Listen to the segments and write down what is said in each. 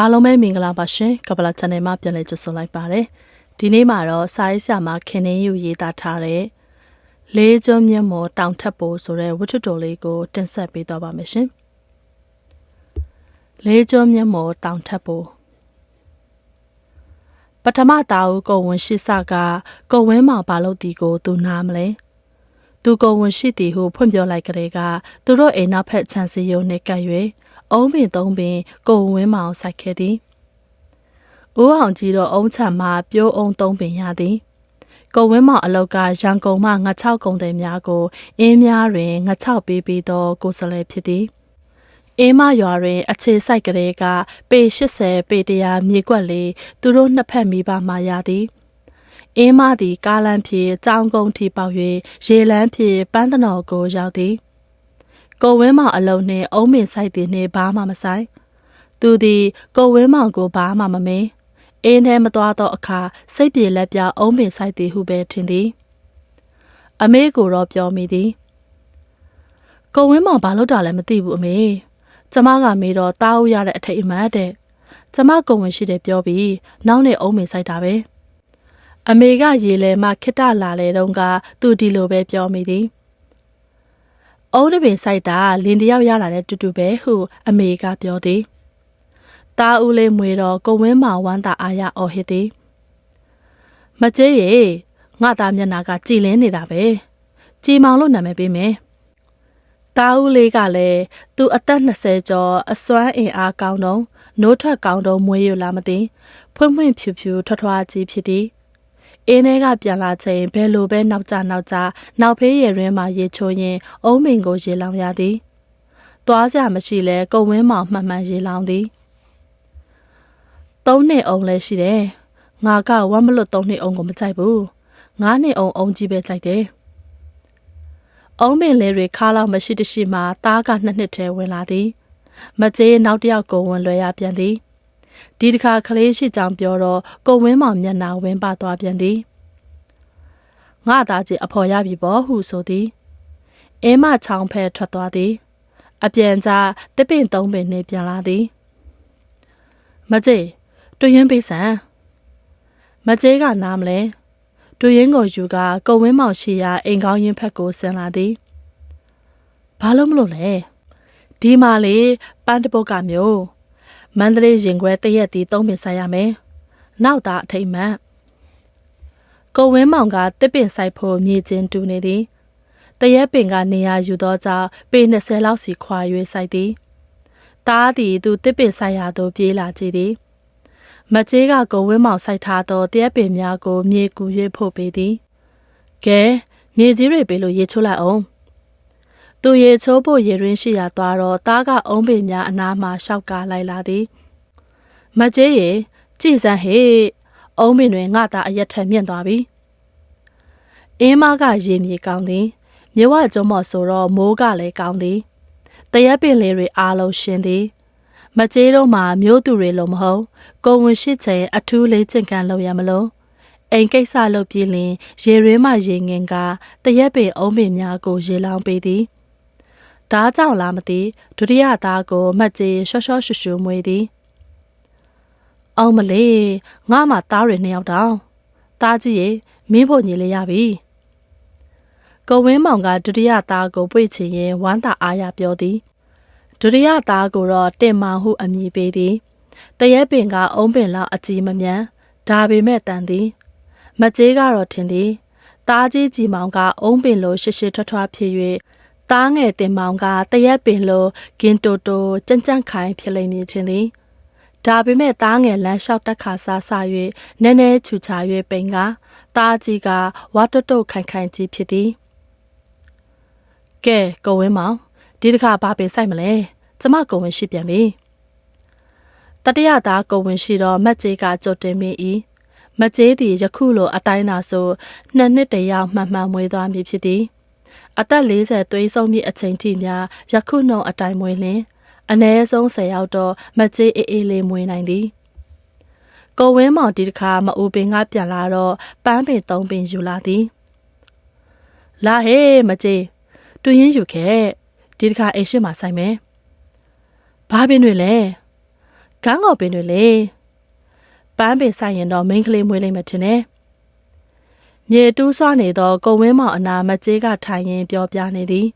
အားလုံးပဲမင်္ဂလာပါရှင်ကပလာ channel မှာပြန်လည်ကြိုဆိုလိုက်ပါတယ်ဒီနေ့မှာတော့စာရေးဆရာမခင်နှင်းယူရေးသားထားတဲ့လေးကျုံမျက်မှော်တောင်ထပ်ပိုးဆိုတဲ့ဝတ္ထုတော်လေးကိုတင်ဆက်ပေးသွားပါမယ်ရှင်လေးကျုံမျက်မှော်တောင်ထပ်ပိုးပထမတာဦးကုံဝင်ရှိစကကုံဝင်းမောင်ဘာလို့ဒီကိုသူနားမလဲသူကုံဝင်ရှိသည်ဟုဖွင့်ပြောလိုက်ကြတဲ့ကသူတို့အိမ်နောက်ဖက်ခြံစည်းရုံးနဲ့ကပ်၍ အုံးပင်သုံးပင်ကိုဝင်းမောင်စိုက်ခဲ့သည်။ဦးအောင်ကြီးတော့အုံးချံမှပြိုးအုံးသုံးပင်ရသည်။ကိုဝင်းမောင်အလောက်ကရန်ကုန်မှငါ၆ကုံတယ်များကိုအင်းများတွင်ငါ၆ပေးပြီးသောကိုစလဲဖြစ်သည်။အင်းမရွာတွင်အခြေစိုက်ကလေးကပေ80ပေ100မြေကွက်လေးသူတို့နှစ်ဖက်မိပါမှရသည်။အင်းမသည်ကားလမ်းဖြင့်ကြောင်းကုန်းထိပေါက်၍ရေလမ်းဖြင့်ပန်းတနော်ကိုရောက်သည်။ ကိုဝင်းမောင်အလုံးနှင့်အုံးမင်ဆိုင်သည်နှင့်ဘာမှမဆိုင်သူသည်ကိုဝင်းမောင်ကိုဘာမှမမင်းအင်းထဲမသွားသောအခါစိတ်ပြေလက်ပြအုံးမင်ဆိုင်သည်ဟုပဲထင်သည် အမေကိုတော့ပြောမိသည်ကိုဝင်းမောင်ဘာလို့တာလဲမသိဘူးအမေကျမကမေးတော့တားဦးရတဲ့အထိတ်အမှတ်တဲ့ကျမကုံဝင်ရှိတယ်ပြောပြီးနောက်နဲ့အုံးမင်ဆိုင်တာပဲအမေကရေလဲမှခိတလာလေတုန်းကသူဒီလိုပဲပြောမိသည် အုံးတပင်ဆိုင်တာလင်တယောက်ရလာတဲ့တူတူပဲဟုအမေကပြောသည်။တာဦးလေးမွေတော့ကိုဝင်းမောင်ဝမ်းသာအားရအော်ဟစ်သည်။မကျေးရေငါသားမျက်နာကကြည်လင်းနေတာပဲ။ကြည်မောင်လို့နာမည်ပေးမယ်။တာဦးလေးကလည်းသူအသက်20ကျော်အစွမ်းအင်အားကောင်းတော့နိုးထွက်ကောင်းတော့မွေးရလာမသိဖွင့်ဖွင့်ဖြူဖြူထွားထွားကြီးဖြစ်သည်။ အင်းထဲကပြန်လာချိန်ဘယ်လိုပဲနောက်ကျနောက်ကျနောက်ဖေးရရင်းမှာရေချိုးရင်အုံးမင်ကိုရေလောင်ရသည်။သွားစရာမရှိလဲကုံဝင်းမောင်မှန်မှန်ရေလောင်သည်။သုံးနှစ်အောင်လဲရှိတယ်။ငါကဝမ်းမလွတ်သုံးနှစ်အောင်ကိုမကြိုက်ဘူး။ငါးနှစ်အောင်အောင်ကြီးပဲကြိုက်တယ်။အုံးမင်လဲတွေခါလောက်မရှိတရှိမှသားကနှစ်နှစ်ထဲဝင်လာသည်။မကျေးနောက်တစ်ယောက်ကိုဝင်လွယ်ရပြန်သည်။ ဒီတစ်ခါကလေးရှိကြောင်ပြောတော့ကိုဝင်းမောင်မျက်နှာဝင်းပသွားပြန်သည်ငါသားကြီးအဖော်ရပြီပေါ့ဟုဆိုသည်အင်းမချောင်းဖဲထွက်သွားသည် အပြန်ကြားတပင်သုံးပင်နှင့်ပြန်လာသည်မကြေတွရင်ပေးဆန်မကြေကနားမလဲတွရင်ကိုယူကကုံဝင်းမောင်ရှိရာအိမ်ကောင်းရင်ဖက်ကိုဆင်းလာသည်ဘာလို့မလို့လဲဒီမှာလေပန်းတပုတ်ကမျိုး မန္တလေးရင်ခွဲတရက်တီသုံးပင်ဆိုင်ရမယ်။နောက်သားအထိတ်မှန်ကိုဝင်းမောင်ကတစ်ပင်ဆိုင်ဖို့မြေချင်းတူနေသည်။တရက်ပင်ကနေရာယူသောကြောင့်ပေ20လောက်စီခွာ၍ဆိုင်သည်။တားသည်သူတစ်ပင်ဆိုင်ရာသို့ပြေးလာကြည်သည်။မကျေးကကိုဝင်းမောင်ဆိုင်ထားသောတရက်ပင်များကိုမြေကူ၍ဖို့ပေးသည်။ကဲမြေကြီးတွေပေးလို့ရေချိုးလိုက်အောင်။ သူရေချိုးဖို့ရေရင်းရှိရာသွားတော့တားကအုံးပင်များအနားမှရှောက်ကားလိုက်လာသည်မကျေးရေကြည်စမ်းဟေ့အုံးပင်တွင်ငါသားအရက်ထက်မြင့်သွားပြီအင်းမကရေမြေကောင်းသည်မြဝကျုံးမော်ဆိုတော့မိုးကလည်းကောင်းသည်တရက်ပင်လေးတွေအားလုံးရှင်းသည်မကျေးတော့မှမျိုးသူတွေလုံးမဟုတ်ကိုဝင်ရှိချိန်အထူးလေးကျင့်ကန်းလုပ်ရမလို့အိမ်ကိစ္စလုပ်ပြီးလင် ရေရင်းမှရေငင်ကတရက်ပင်အုံးပင်များကိုရေလောင်းပေးသည် ဓားကြောင့်လားမသိဒုတိယသားကိုမတ်ကြီးရှော့ရှော့ရှူရှူမွေးသည်အောင်မလေးငါမှသားတွေနှစ်ယောက်တောင်သားကြီးရေမင်းဖို့ညီလေးရပြီကိုဝင်းမောင်ကဒုတိယသားကိုပွေ့ချင်ရင်ဝမ်းသာအားရပြောသည်ဒုတိယသားကိုတော့တင်မောင်ဟုအမည်ပေးသည်တရဲပင်ကအုံးပင်လောက်အကြီးမမြန်ဒါပေမဲ့တန်သည်မကြေးကတော့ထင်သည်သားကြီးကြီးမောင်ကအုံးပင်လိုရှစ်ရှစ်ထွတ်ထွားဖြစ်၍ သားငယ်တင်မောင်ကတရက်ပင်လိုဂင်တိုတိုကြမ်းကြမ်းခိုင်ဖြစ်လိမ့်မည်ချင်းသည်ဒါပေမဲ့သားငယ်လမ်းလျှောက်တက်ခါစားဆ၍နည်းနည်းချူချ၍ပိန်ကသားကြီးကဝါတုတ်တုတ်ခိုင်ခိုင်ကြီးဖြစ်သည်ကဲကိုဝင်းမောင်ဒီတစ်ခါဘာပင်ဆိုင်မလဲကျမကိုဝင်ရှိပြန်ပြီတတရသားကိုဝင်ရှိတော့မက်ကျေးကကြွတင်မိ၏မကျေးသည်ယခုလိုအတိုင်းနာဆိုနှစ်နှစ်တယောက်မှန်မှန်မွေးသွားမည်ဖြစ်သည် အသက်40သွေးဆုံးမြင့်အချိန်ထိများယခုနှုံအတိုင်းမွေးလင်အ ਨੇ ဆုံး10ရောက်တော့မကြေးအေးအေးလေးမွေးနိုင်သည်ကိုဝင်းမောင်ဒီတခါမအူပင်ကပြန်လာတော့ပန်းပင်သုံးပင်ယူလာသည်လာဟေးမကြေးတွင်းရင်ယူခဲ့ဒီတခါအိမ်ရှိမှဆိုင်မယ်ဘာပင်တွေလဲကန်းကော်ပင်တွေလေပန်းပင်ဆိုင်ရင်တော့မိန်းကလေးမွေးလိမ့်မယ်ထင်တယ် မြေတူးဆွနေသောကုံဝင်းမောင်အနာမကျေးကထိုင်ရင်ပြောပြနေသည်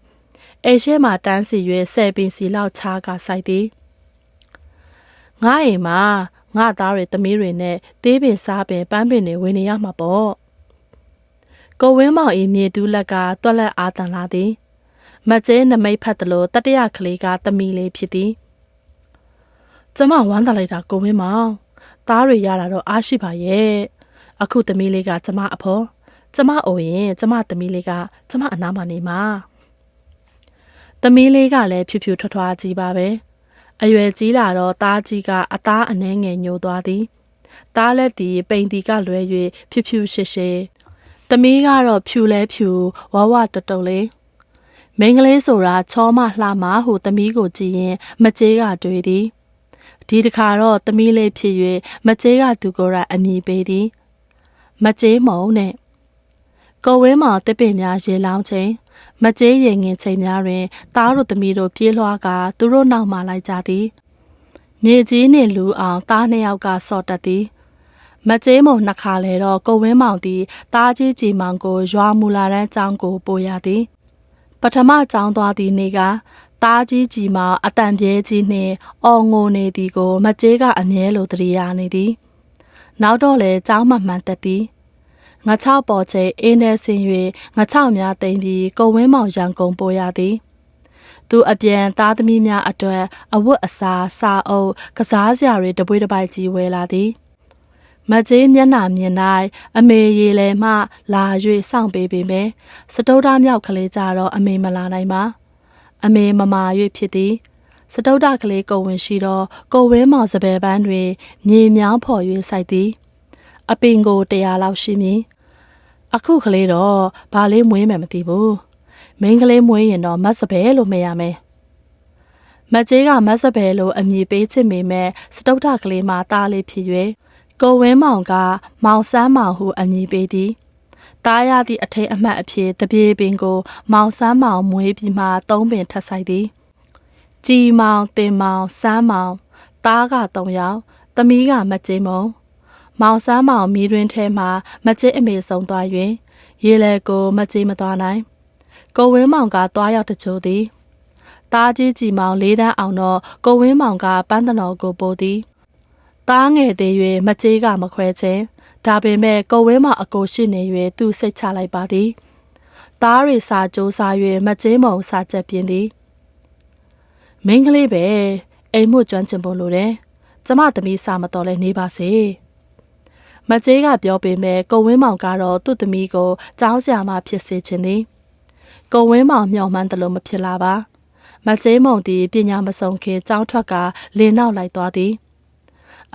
အိမ်ရှိမှတန်းစီ၍ဆယ်ပင်စီလောက်ချားကဆိုင်သည်ငါအိမ်မှာငါသားတွေသမီးတွေနဲ့သေးပင်စားပင်ပန်းပင်တွေဝင်နေရမှာပေါ့ကိုဝင်းမောင်ဤမြေတူးလက်ကတွက်လက်အားတန်လာသည်မကျဲနမိတ်ဖတ်သလိုတတရကလေးကသမီးလေးဖြစ်သည်ကျမဝမ်းသာလိုက်တာကိုဝင်းမောင်သားတွေရလာတော့အားရှိပါရဲ့အခုသမီးလေးကကျမအဖေါ် ကျမအိုရင်ကျမသမီးလေးကကျမအနားမှာနေမှာသမီးလေးကလည်းဖြူဖြူထွထွားကြီးပါပဲအရွယ်ကြီးလာတော့သားကြီးကအသားအနှဲငယ်ညိုသွားသည်သားလက်တီပိန်တီကလွဲ၍ဖြူဖြူရှေရှေသမီးကတော့ဖြူလဲဖြူဝဝတတုတ်လေးမိန်းကလေးဆိုတာချောမလှမဟုသမီးကိုကြည့်ရင် မကြေးကတွေ့သည်ဒီတခါတော့သမီးလေးဖြစ်၍မကြေးကသူကိုယ်ရအမည်ပေးသည် မကြေးမုံနဲ့ ကိုဝင်းမောင်တစ်ပင်များရေလောင်းချိန်မကြေးရင်ငင်ချိန်များတွင်သားတို့သမီးတို့ပြေးလွှားကာသူတို့နောက်မှလိုက်ကြသည်မြေကြီးနှင့်လူအောင်သားနှစ်ယောက်ကဆော့တက်သည်မကြေးမုံနှစ်ခါလဲတော့ကိုဝင်းမောင်သည်သားကြီးကြည်မောင်ကိုရွာမူလာတန်းကျောင်းကိုပို့ရသည်ပထမကျောင်းသွားသည့်နေ့ကသားကြီးကြည်မောင်အတန်ပြဲကြီးနှင့်အော်ငိုနေသည်ကို မကြေးကအမြဲလိုတရိယာနေသည် နောက်တော့လဲကျောင်းမှမှန်တက်သည် ငါချောက်ပေါ်ချေအင်းထဲဆင်း၍ငါချောက်များတိမ်ပြီးကုံဝင်းမောင်ရန်ကုန်ပို့ရသည်သူအပြန်သားသမီးများအတွက်အဝတ်အစားစာအုပ်ကစားစရာတွေတပွေးတစ်ပိုက်ကြီးဝယ်လာသည်မကြေးမျက်နှာမြင်၌အမေရေလဲမှလာ၍စောင့်ပေးပေမယ်စတုဒ္ဓမြောက်ကလေးကြတော့အမေမလာနိုင်ပါအမေမမာ၍ဖြစ်သည်စတုဒ္ဓကလေးကိုဝင်ရှိတော့ကိုဝင်းမောင်စပယ်ပန်းတွင်မြေမြောင်းဖော်၍စိုက်သည် အပင်ကိုတရားလောက်ရှိမည်အခုကလေးတော့ဘာလေးမွေးမယ်မသိဘူးမိန်းကလေးမွေးရင်တော့မတ်စပယ်လို့မှတ်ရမယ်မကြေးကမတ်စပယ်လို့အမည်ပေးချင်ပေမဲ့စတုဒ္ဓကလေးမှာတားလေးဖြစ်၍ကိုဝင်းမောင်ကမောင်ဆန်းမောင်ဟုအမည်ပေးသည်တားရသည့်အထိတ်အမှတ်အဖြစ်တပြေပင်ကို မောင်ဆန်းမောင်မွေးပြီးမှသုံးပင်ထပ်ဆိုင်သည်ကြည်မောင်တင်မောင်ဆန်းမောင်တားက၃ယောက်သမီးကမကြေးမုံ မောင်ဆန်းမောင်မီးတွင်ထဲမှာမကြေးအမေဆုံးသွား၍ရေလဲကိုမကြေးမသွားနိုင်ကိုဝင်းမောင်ကသွားရောက်တချို့သည်တားကြီးကြည်မောင်လေးတန်းအောင်တော့ကိုဝင်းမောင်ကပန်းတနော်ကိုပို့သည်တားငယ်သေး၍မကြေးကမခွဲခြင်းဒါပေမဲ့ကိုဝင်းမောင်အကိုရှိနေ၍သူစိတ်ချလိုက်ပါသည်တားရီစာကြိုးစား၍မကြေးမုံစာချက်ပြင်းသည်မင်းကလေးပဲအိမ်မှုကျွမ်းကျင်ဖို့လိုတယ်ကျမသမီးစာမတော်လဲနေပါစေ မကြေးကပြောပေမဲ့ကိုဝင်းမောင်ကတော့သူ့သမီးကိုကြောင်းဆရာမဖြစ်စေခြင်းသည်ကိုဝင်းမောင်မျှော်မှန်းတယ်လို့မဖြစ်လာပါမကြေးမုံသည်ပညာမဆုံးခင်ကြောင်းထွက်ကလင်းနောက်လိုက်သွားသည်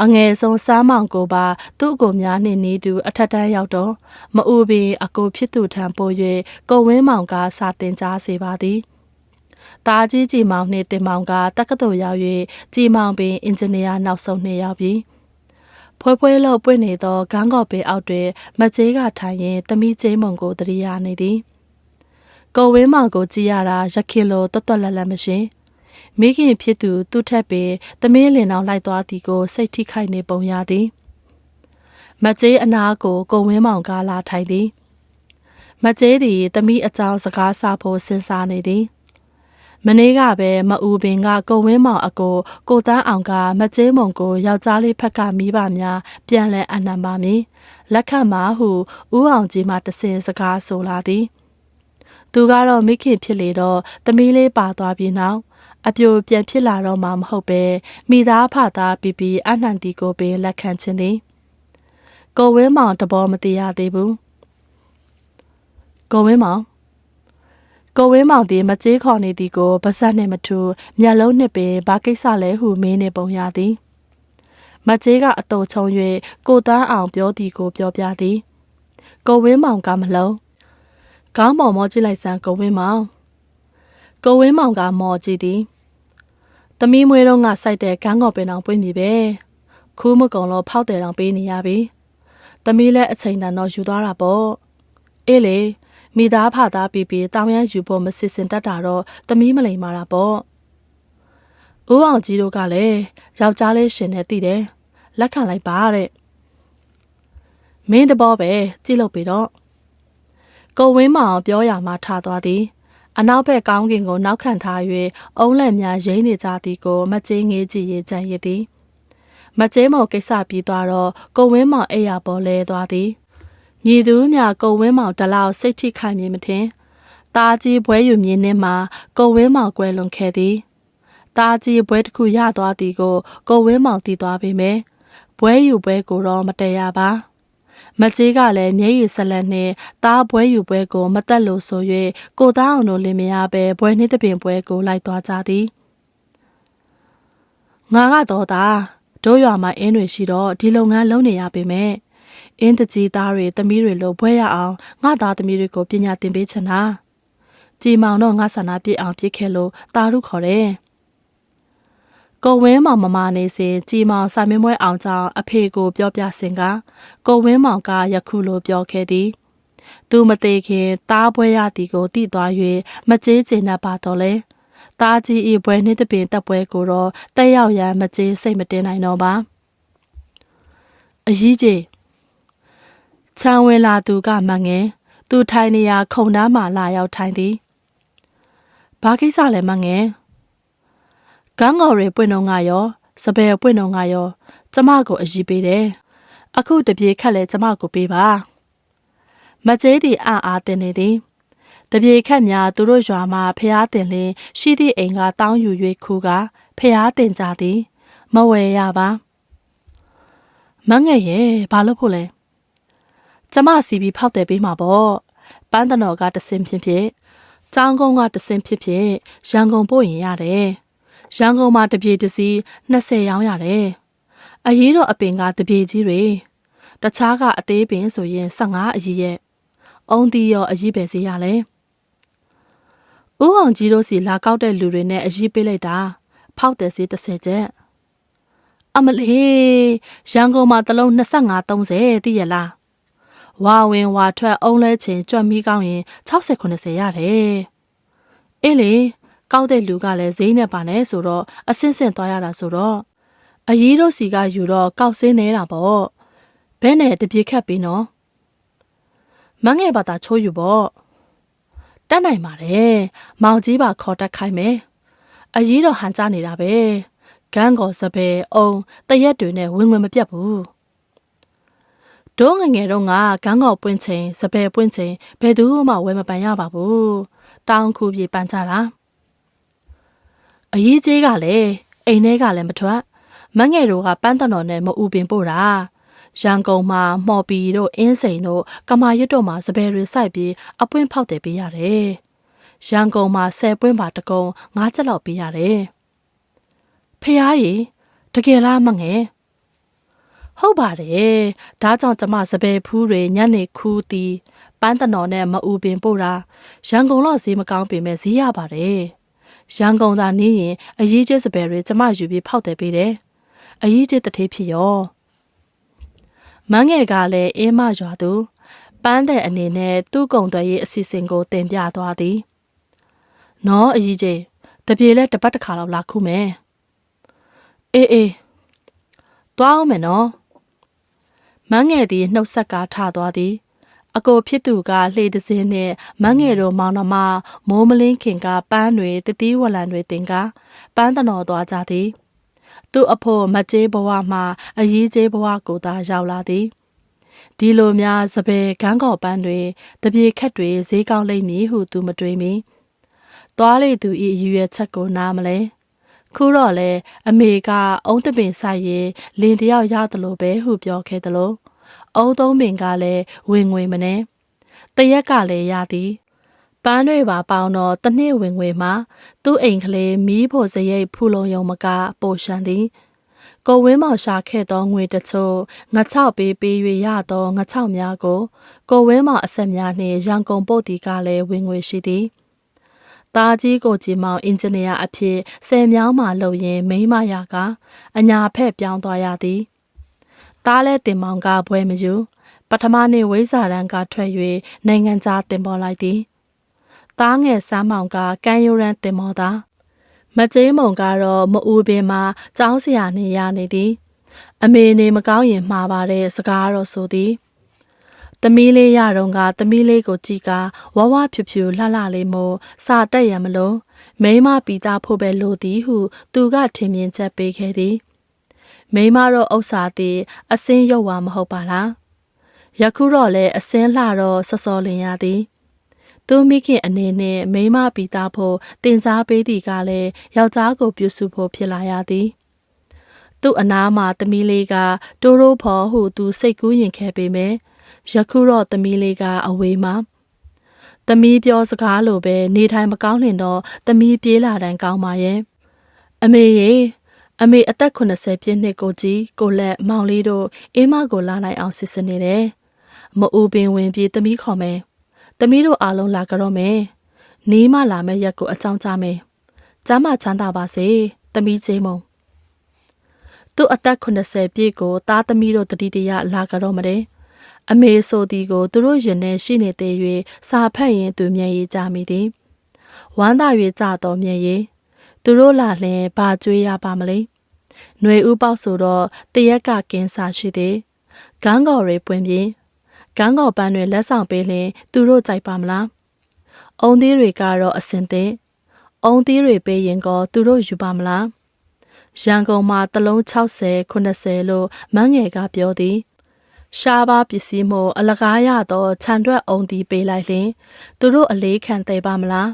အငယ်ဆုံးစားမောင်ကိုပါသူ့အကိုများနှင့်နေတူအထက်တန်းရောက်တော့မအူပင်အကိုဖြစ်သူထံပို့၍ကိုဝင်းမောင်ကစာတင်ကြားစေပါသည်တာကြီးကြည်မောင်နှင့်တင်မောင်ကတက္ကသိုလ်ရောက်၍ကြည်မောင်ပင်အင်ဂျင်နီယာနောက်ဆုံးနှစ်ရောက်ပြီ ဖွဲဖွဲလောက်ပွင့်နေသောဂန်းကော့ပင်အောက်တွင်မကျေးကထိုင်ရင်သမီးကျင်းမုံကိုတရိယာနေသည်ကိုဝင်းမောင်ကိုကြည့်ရတာရခင်လိုတွတ်တွတ်လက်လက်မရှင်မိခင်ဖြစ်သူသူ့ထက်ပင်သမီးလင်အောင်လိုက်သွားသည်ကိုစိတ်ထိခိုက်နေပုံရသည်မကျေးအနာကိုကိုဝင်းမောင်ကလာထိုင်သည်မကျေးသည်သမီးအကြောင်းစကားဆဖို့စဉ်းစားနေသည် မနေ့ကပဲမအူပင်ကကုံဝင်းမောင်အကိုကိုတန်းအောင်ကမကျေးမုံကိုယောက်ျားလေးဖက်ကမိဘများပြန်လဲအနံပါမည်လက်ခတ်မှာဟုဥအောင်ကြီးမှတစင်စကားဆိုလာသည် သူကတော့မိခင်ဖြစ်လေတော့သမီးလေးပါသွားပြီးနောက်အပြိုပြန်ဖြစ်လာတော့မှမဟုတ်ပဲမိသားဖသားပြပြအနှံတီကိုပင်လက်ခံခြင်းသည်ကိုဝင်းမောင်တဘောမသိရသေးဘူးကိုဝင်းမောင် ကိုဝင်းမောင်သည်မကြေးခေါ်နေသည်ကိုဗစက်နှင့်မထူမျက်လုံးနှင့်ပင်ဘာကိစ္စလဲဟုမင်းနေပုံရသည်မကြေးကအတုံချုံ၍ကိုတန်းအောင်ပြောသည်ကိုပြောပြသည်ကိုဝင်းမောင်ကမလုံးခေါင်းပေါ်မောကြည့်လိုက်စမ်းကိုဝင်းမောင်ကိုဝင်းမောင်ကမော်ကြည့်သည်သမီးမွေးတော့ငါစိုက်တဲ့ကန်းကော်ပင်အောင်ပွင့်ပြီပဲခူးမကုံလို့ဖောက်တယ်အောင်ပေးနေရပြီသမီးလည်းအချိန်တန်တော့ယူသွားတာပေါ့အေးလေ မိသားဖသားပြီးပြီးတောင်ရန်ယူဖို့မစစ်စင်တတ်တာတော့သမီးမလိမ်မာတာပေါ့ဦးအောင်ကြီးတို့ကလည်းယောက်ျားလေးရှင်နဲ့တည်တယ်လက်ခံလိုက်ပါတဲ့မင်းတဘောပဲကြည့်လို့ပြီတော့ကိုဝင်းမောင်ပြောရမှထားသွားသည်အနောက်ဘက်ကောင်းကင်ကိုနောက်ခံထား၍အုံးလက်များရိမ့်နေကြသည်ကိုမကျေးငေးကြည့်ရကြံရည်သည်မကျေးမောင်ကိစ္စပြီးသွားတော့ကိုဝင်းမောင်အိယာပေါ်လဲသွားသည် မြည်သူများကုံဝင်းမောင်တလောက်စိတ်ထိခိုင်မည်မထင်။တာကြီးဘွဲယူမြင်းနှင့်မှကုံဝင်းမောင်ကွဲလွန်ခဲ့သည်။တာကြီးဘွဲတစ်ခုရသွားသည်ကိုကုံဝင်းမောင်တည်သွားပေမယ့်ဘွဲယူဘွဲကိုတော့မတည်ရပါ။မကြီးကလည်းမျက်ရည်ဆက်လက်နဲ့တားဘွဲယူဘွဲကိုမတက်လို့ဆို၍ကိုသားအောင်တို့လင်မယားပဲဘွဲနှစ်တပင်ဘွဲကိုလိုက်သွားကြသည်ငါကတော့တာတို့ရွာမှာအင်းတွေရှိတော့ဒီလုပ်ငန်းလုပ်နေရပေမဲ့ အင်းတကြီးသားတွေသမီးတွေလို့ဘွဲရအောင်ငါသားသမီးတွေကိုပညာသင်ပေးချင်တာကြည်မောင်တော့ငါဆန္ဒပြည့်အောင်ပြည့်ခဲ့လို့တာရုခေါ်တယ်ကိုဝင်းမောင်မမနေစဉ်ကြည်မောင်စာမင်းမွဲအောင်ကြောင့်အဖေကိုပြောပြစင်ကကိုဝင်းမောင်ကယခုလိုပြောခဲ့သည်သူမသေးခင်တားပွဲရသည်ကိုတည်သွား၍မကြေးကျင်납ပါတော့လေတားကြီးဤပွဲနှင့်တပင်တက်ပွဲကိုတော့တက်ရောက်ရန်မကြေးစိတ်မတင်နိုင်တော့ပါအကြီးကြီး ချံဝင်လာသူကမငယ်သူထိုင်နေရာခုံနှမ်းမှလာရောက်ထိုင်သည်ဘာကိစ္စလဲမငယ်ကန်းငေါ်တွေပွင့်တော့ငါရောစပယ်ပွင့်တော့ငါရောကျမကိုအကြီးပေးတယ်အခုတပြေခက်လဲကျမကိုပေးပါမကျေးသည်အံ့အားတင်နေသည်တပြေခက်များသူတို့ရွာမှာဖျားတင်လင်းရှိသည့်အိမ်ကတောင်းယူ၍ခူကဖျားတင်ကြသည်မဝယ်ရပါမငယ်ရဲ့ဘာလို့ဖို့လဲ ကျမစီပြီးဖောက်တယ်ပေးမှာပေါ့ပန်းတနော်ကတဆင်ဖြစ်ဖြစ်ကျောင်းကုန်းကတဆင်ဖြစ်ဖြစ်ရန်ကုန်ပို့ရင်ရတယ်ရန်ကုန်မှာတပြေတစီ20ရောင်းရတယ်အရေးတော့အပင်ကတပြေကြီးတွေတခြားကအသေးပင်ဆိုရင်15အကြီးရဲ့အုံတီရောအကြီးပဲစေရလဲဦးအောင်ကြီးတို့စီလာကောက်တဲ့လူတွေနဲ့အကြီးပေးလိုက်တာဖောက်တယ်စီ30ချက်အမလေးရန်ကုန်မှာတလုံး25 30သိရလား ဝါဝင်ဝါထွက်အုံးလဲချင်းကြွက်မီးကောင်းရင်60 90ရတယ်အေးလေကောက်တဲ့လူကလည်းဈေးနဲ့ပါနဲ့ဆိုတော့အဆင့်ဆင့်သွားရတာဆိုတော့အရေးတို့စီကယူတော့ကောက်စင်းနေတာပေါ့ဘဲနဲ့တပြေခတ်ပြီးနော်မငယ်ဘာသာချိုးယူပေါ့တက်နိုင်ပါတယ်မောင်ကြီးပါခေါ်တက်ခိုင်းမယ်အရေးတော့ဟန်ကြနေတာပဲဂန်းကော်စပယ်အုံတရက်တွေနဲ့ဝင်ဝင်မပြတ်ဘူး ဒုံးငငယ်တော့ငါဂန်းကော်ပွင့်ချိန်စပယ်ပွင့်ချိန်ဘယ်သူမှဝယ်မပန်ရပါဘူးတောင်းခုပြေပန်ကြတာအရေးကြီးကလည်းအိမ်ထဲကလည်းမထွက်မငယ်တို့ကပန်းတတော်နဲ့မအူပင်ပို့တာရန်ကုန်မှာမှော်ပီတို့အင်းစိန်တို့ကမာရွတ်တို့မှာစပယ်တွေစိုက်ပြီးအပွင့်ဖောက်တယ်ပေးရတယ်ရန်ကုန်မှာဆယ်ပွင့်ပါတကုံငါးချက်လောက်ပေးရတယ်ဖះကြီးတကယ်လားမငယ် ဟုတ်ပါတယ်ဒါကြောင့်ကျမစပယ်ဖူးတွေညနေခူးတီပန်းတနော်နဲ့မအူပင်ပို့တာရန်ကုန်တော့ဈေးမကောင်းပေမဲ့ဈေးရပါတယ်ရန်ကုန်သာနေရင်အရေးကြီးစပယ်တွေကျမယူပြီးဖောက်တယ်ပေးတယ်အရေးကြီးတထေးဖြစ်ရောမန်းငယ်ကလည်းအင်းမရွာသူပန်းတဲ့အနေနဲ့သူ့ကုံသွဲရေးအစီအစဉ်ကိုတင်ပြသွားသည်နော်အကြီးကြီးတပြေလဲတပတ်တစ်ခါလောက်လာခုမယ်အေးအေးသွားအောင်မယ်နော် မန်းငယ်သည်နှုတ်ဆက်ကားထသွားသည်အကိုဖြစ်သူကလှေတစင်းနဲ့မန်းငယ်တို့မောင်နှမမိုးမလင်းခင်ကပန်းတွေတတိဝလံတွေတင်ကပန်းတနော်သွားကြသည် သူ့အဖို့မကျေးဘဝမှာအရေးကျေးဘဝကိုသာရောက်လာသည်ဒီလိုများစပယ်ကန်းကော်ပန်းတွေတပြေခက်တွေဈေးကောင်းလိမ့်မည်ဟုသူမတွေးမီသွားလေသူဤရည်ရွယ်ချက်ကိုနားမလဲ ခုတော့လေအမေကအုံးတပင်ဆိုင်ရင်လင်တယောက်ရတယ်လို့ပဲဟုပြောခဲ့တယ်လို့အုံးသုံးပင်ကလည်းဝင်ငွေမနေတရက်ကလည်းရသည်ပန်းတွေပါပေါင်းတော့တနှစ်ဝင်ငွေမှာသူ့အိမ်ကလေးမီးဖို့စရိတ်ဖူလုံယုံမကပိုရှန်သည်ကိုဝင်းမောင်ရှာခဲ့သောငွေတချို့ငချောက်ပေးပေး၍ရသောငချောက်များကိုကိုဝင်းမောင်အဆက်များနှင့်ရန်ကုန်ပို့တီကလည်းဝင်ငွေရှိသည် တာကြီးကိုကြီးမောင်အင်ဂျင်နီယာအဖြစ်ဆယ်မြောင်းမှလုပ်ရင်းမိမရကအညာဖက်ပြောင်းသွားရသည်တားလဲတင်မောင်ကဘွဲမယူပထမနေ့ဝိဇာရန်ကထွက်၍နိုင်ငံခြားတင်ပေါ်လိုက်သည်တားငယ်စမ်းမောင်ကကမ်းရိုးရန်တင်မော်သာမကျေးမုံကတော့မအူပင်မှာကြောင်းစရာနေရနေသည် အမေနေမကောင်းရင်မှားပါတဲ့စကားတော့ဆိုသည် သမီးလေးရတော့ကသမီးလေးကိုကြည်ကဝဝဖြူဖြူလှလှလေးမို့စာတက်ရမလို့မိမပီတာဖို့ပဲလိုသည်ဟု သူကထင်မြင်ချက်ပေးခဲ့သည်မိမတော့ဥစ္စာသည်အစင်းရုပ်ဝါမဟုတ်ပါလားယခုတော့လေအစင်းလှတော့စောစောလင်ရသည်သူမိခင်အနေနဲ့မိမပီတာဖို့တင်စားပေးသည်ကလည်းယောက်ျားကိုပြုစုဖို့ဖြစ်လာရသည်သူ့အနားမှာသမီးလေးကတိုးရိုးဖော်ဟုသူစိတ်ကူးရင်ခဲ့ပေမယ့် ယခုတော့သမီးလေးကအဝေးမှာသမီးပြောစကားလိုပဲနေထိုင်မကောင်းလင်တော့သမီးပြေးလာတိုင်းကောင်းပါရဲ့အမေရေအမေအသက်80ပြည့်နှစ်ကိုကြီးကိုလက်မောင်လေးတို့အေးမကိုလာနိုင်အောင်စစ်စနေတယ်မအူပင်ဝင်ပြေးသမီးခေါ်မယ်သမီးတို့အားလုံးလာကြတော့မယ်နီးမလာမဲ့ရက်ကိုအကြောင်းကြားမယ်ကျမ်းမချမ်းသာပါစေသမီးချင်းမုံသူ့အသက်80ပြည့်ကိုသားသမီးတို့တတိတရလာကြတော့မတဲ့ အမေဆိုသည်ကိုသူတို့ရင်ထဲရှိနေသေး၍စာဖတ်ရင်သူမျက်ရည်ကျမိသည်ဝမ်းသာ၍ကြတော်မျက်ရည်သူတို့လာလျင်ဘာကြွေးရပါမလဲຫນွေဥပေါက်ဆိုတော့တရက်ကကင်းစားရှိသည်ဂန်းကော်တွေပွင့်ပြီးဂန်းကော်ပန်းတွေလက်ဆောင်ပေးလျင်သူတို့ကြိုက်ပါမလားအုံသီးတွေကတော့အစင်သင့်အုံသီးတွေပေးရင်ကောသူတို့ယူပါမလားရန်ကုန်မှာတလုံး60 80လို့မန်းငယ်ကပြောသည် ရှားပါပစ္စည်းမို့အလကားရတော့ခြံတွက်အုံတီးပေးလိုက်လင်သူတို့အလေးခံသေးပါမလား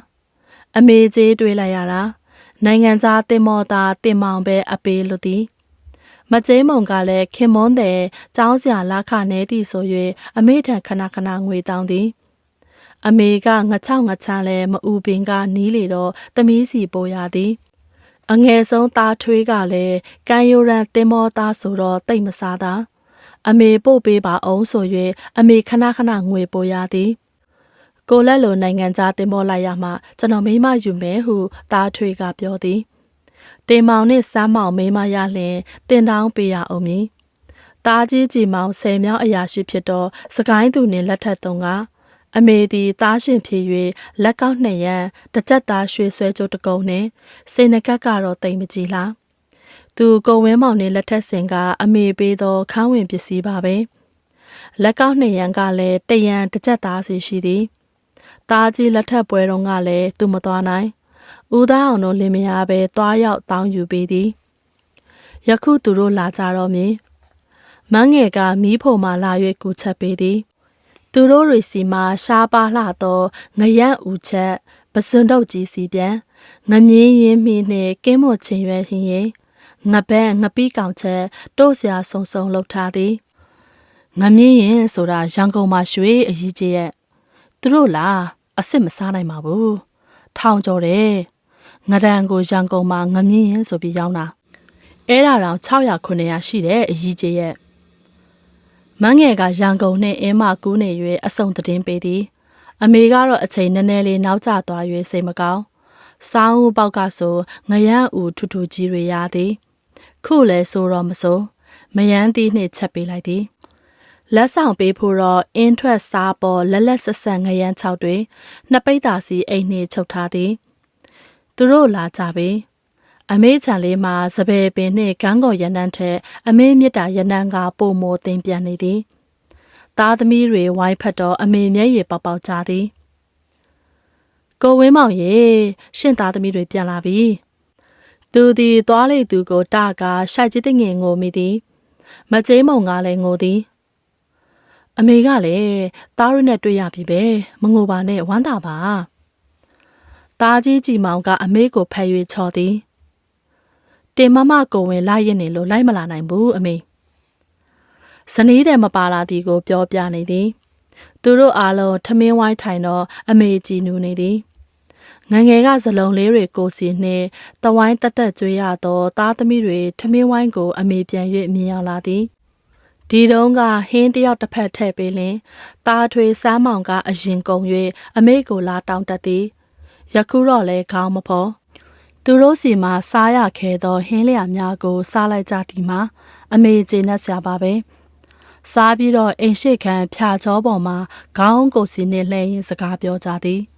အမေကြီးတွေးလိုက်ရတာနိုင်ငံသားတင်မော်တာတင်မောင်ပဲအပေးလို့သည်မကျင်းမုံကလည်းခင်မွန်းတဲ့ចောင်းစရာလာခနဲသည်ဆို၍အမေထံခဏခဏငွေတောင်းသည်အမေကငချောက်ငချမ်းလဲမအူပင်ကနီးလေတော့သမီးစီပို့ရသည်အငယ်ဆုံးသားထွေးကလည်းကန်ယိုရန်တင်မောသားဆိုတော့တိတ်မစားတာ အမေပို့ပေးပါအောင်ဆို၍အမေခဏခဏငွေပို့ရသည်ကိုလက်လိုနိုင်ငံသားတင်ပေါ်လိုက်ရမှကျွန်တော်မိမယူမယ်ဟုသားထွေကပြောသည်တင်မောင်နှင့်စမ်းမောင်မိမရလျင်တင်တောင်းပေးရအောင်မည်တားကြီးကြီးမောင်ဆယ်မြောင်းအရာရှိဖြစ်သောစကိုင်းသူနှင့်လက်ထက်သုံးကအမေသည်တားရှင်ဖြစ်၍လက်ကောက်နှစ်ရန်တစ်ချက်သားရွှေဆွဲကြိုးတကုံနှင့်စိန်နကက်ကတော့တိမ်မကြီးလား သူကိုဝင်းမောင်နှင့်လက်ထက်စင်ကအမေပေးသောခန်းဝင်ပစ္စည်းပါပဲလက်ကောက်နှစ်ရန်ကလည်းတရန်တစ်ချက်သားစီရှိသည်တားကြီးလက်ထက်ပွဲတော်ကလည်းသူမသွားနိုင်ဦးသားအောင်တို့လင်မယားပဲသွားရောက်တောင်းယူပေးသည်ယခုသူတို့လာကြတော့မည်မန်းငယ်ကမီးဖို့မှလာ၍ကူချက်ပေးသည် သူတို့တွေစီမှာရှားပါလှသောငရန့်ဦးချက်ပစွန်တော့ကြီးစီပြန်ငမြင်းရင်မိနှင့်ကင်းမွန်ချင်ရွယ်ရင်ရင် ငပန်းငပီးကောင်ချက်တို့စရာဆုံဆုံလှုပ်ထားသည်ငမြင်းရင်ဆိုတာရန်ကုန်မှာရွှေအကြီးကြီးရဲ့သူတို့လားအစ်စ်မစားနိုင်ပါဘူးထောင်ကျော်တယ်ငဒန်ကိုရန်ကုန်မှာငမြင်းရင်ဆိုပြီးရောင်းတာအဲ့ဒါတောင်600 900ရှိတယ်အကြီးကြီးရဲ့မန်းငယ်ကရန်ကုန်နဲ့အင်းမကူးနေ၍အဆုံတည်င်းပေးသည် အမေကတော့အချိန်နည်းနည်းလေးနောက်ကျသွား၍စိတ်မကောင်းစောင်းဦးပေါက်ကဆိုငရမ်းဦးထူထူကြီးတွေရသည် ခုလဲဆိုတော့မစိုးမယန်းသီးနှင့်ချက်ပေးလိုက်သည်လက်ဆောင်ပေးဖို့တော့အင်းထွက်စားပေါ်လက်လက်ဆက်ဆက်ငရမ်း၆တွေနှစ်ပိတ်တာစီအိမ်နှင့်ချုပ်ထားသည်သူတို့လာကြပြီအမေချံလေးမှာစပယ်ပင်နှင့်ကန်းကော်ရနန်းထက်အမေမြစ်တာရနန်းကပုံမောသိမ့်ပြန်နေသည်သားသမီးတွေဝိုင်းဖက်တော့အမေမျက်ရည်ပေါက်ပေါက်ကြသည်ကိုဝင်းမောင်ရေရှင့်သားသမီးတွေပြန်လာပြီ သူသည်သွားလေသူကိုတကာရှိုက်ကြီးတငင်ငိုမိသည်မကျိမုံကလည်းငိုသည်အမေကလည်းသားရနဲ့တွေ့ရပြီပဲမငိုပါနဲ့ဝမ်းသာပါသားကြီးကြည်မောင်ကအမေကိုဖယ်၍ချော်သည်တင်မမကိုဝင်လိုက်ရင်နေလို့လိုက်မလာနိုင်ဘူးအမေဇနီးတယ်မပါလာသည်ကိုပြောပြနေသည် သူတို့အားလုံးထမင်းဝိုင်းထိုင်တော့အမေကြည်နူးနေသည် ငငယ်ကဇလုံးလေးတွေကိုစီနှင့်တဝိုင်းတက်တက်ကျွေးရသောသားသမီးတွေထမင်းဝိုင်းကို အမေပြန်၍မြင်ရလာသည်ဒီတုန်းကဟင်းတယောက်တစ်ဖက်ထည့်ပေးလင်တာထွေစမ်းမောင်ကအရင်ကုန်၍အမေကိုလာတောင်းတသည်ယခုတော့လဲခေါင်းမဖော်သူတို့စီမှာစားရခဲသောဟင်းလျာများကို စားလိုက်ကြသည်မှာအမေကျေနပ်စရာပါပဲစားပြီးတော့အိမ်ရှိခန်းဖြာချောပေါ်မှာခေါင်းကိုစီနှင့်လှဲရင်စကားပြောကြသည်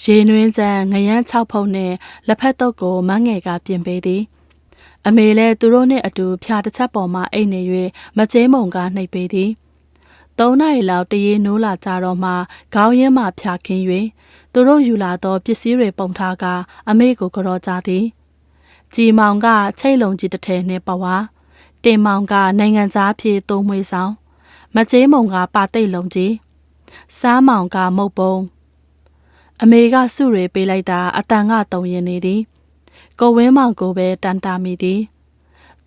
ရေနွင်းချမ်းငရမ်း၆ဖုံနဲ့လက်ဖက်တုပ်ကိုမန်းငယ်ကပြင်ပေးသည်အမေလည်းသူတို့နှင့်အတူဖြာတစ်ချက်ပေါ်မှအိတ်နေ၍မကျင်းမုံကနှိပ်ပေးသည်သုံးနိုင်လောက်တရေနိုးလာကြတော့မှခေါင်းရင်းမှဖြာခင်း၍သူတို့ယူလာသောပစ္စည်းတွေပုံထားက အမေကိုကြောကြသည်ကြည်မောင်ကချိတ်လုံးကြီးတစ်ထည်နှင့်ပဝါတင်မောင်ကနိုင်ငံသားဖြစ်သုံးမွေးဆောင် မကျင်းမုံကပါတိတ်လုံးကြီးစားမောင်ကမုတ်ပုံ အမေကစုတွေပေးလိုက်တာအတန်ကတုံရင်နေသည်ကိုဝင်းမောင်ကိုပဲတန်တာမိသည်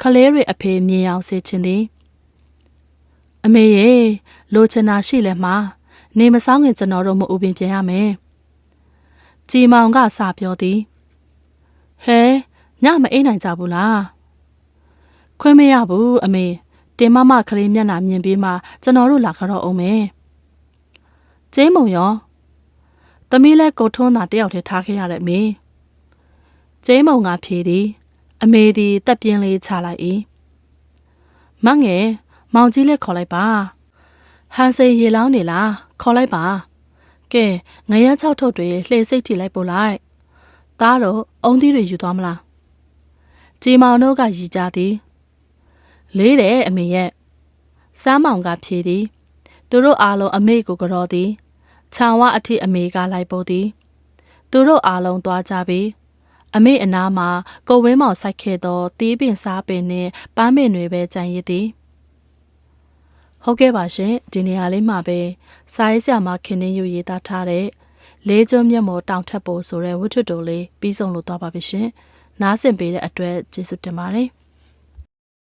ခလေးတွေအဖေမြင်အောင်စေချင်သည်အမေရေလိုချင်တာရှိလဲမှာနေမဆောင်ခင်ကျွန်တော်တို့မအူပင်ပြန်ရမယ်ကြည်မောင်ကစပြောသည်ဟဲညမအိမ်နိုင်ကြဘူးလားခွင့်မရဘူးအမေတင်မမကလေးမျက်နှာမြင်ပြီးမှကျွန်တော်တို့လာကြတော့အောင်မယ်ကျင်းမုံရော သမီးလဲကိုထွန်းသာတယောက်တည်းထားခဲ့ရတဲ့အမေကျင်းမုံကဖြေသည်အမေသည်တက်ပြင်းလေးချလိုက်၏မငယ်မောင်ကြီးလက်ခေါ်လိုက်ပါဟန်စိန်ရေလောင်းနေလားခေါ်လိုက်ပါကဲငရမ်းချောက်ထုတ်တွေလှေစိတ်ထိလိုက်ပို့လိုက်သားတော့အုံသီးတွေယူသွားမလားကြည်မောင်တို့ကရည်ကြသည်လေးတယ်အမေရဲ့စမ်းမောင်ကဖြေသည်သူတို့အားလုံးအမေကိုကြော်သည် ခြံဝအထိအမေကလိုက်ပို့သည် သူတို့အားလုံးသွားကြပြီအမေအနားမှာကိုဝင်းမောင်စိုက်ခဲ့သောတီးပင်စားပင်နှင့်ပန်းပင်တွေပဲကြံရည်သည်ဟုတ်ကဲ့ပါရှင်ဒီနေရာလေးမှာပဲစာရေးဆရာမခင်နှင်းယူရေးသားထားတဲ့လေးကျွန်းမျက်မှော်တောင်ထက်ပေါ်ဆိုတဲ့ဝတ္ထုတိုလေးပြီးဆုံးလို့သွားပါပြီရှင်နားဆင်ပေးတဲ့အတွက်ကျေးဇူးတင်ပါတယ်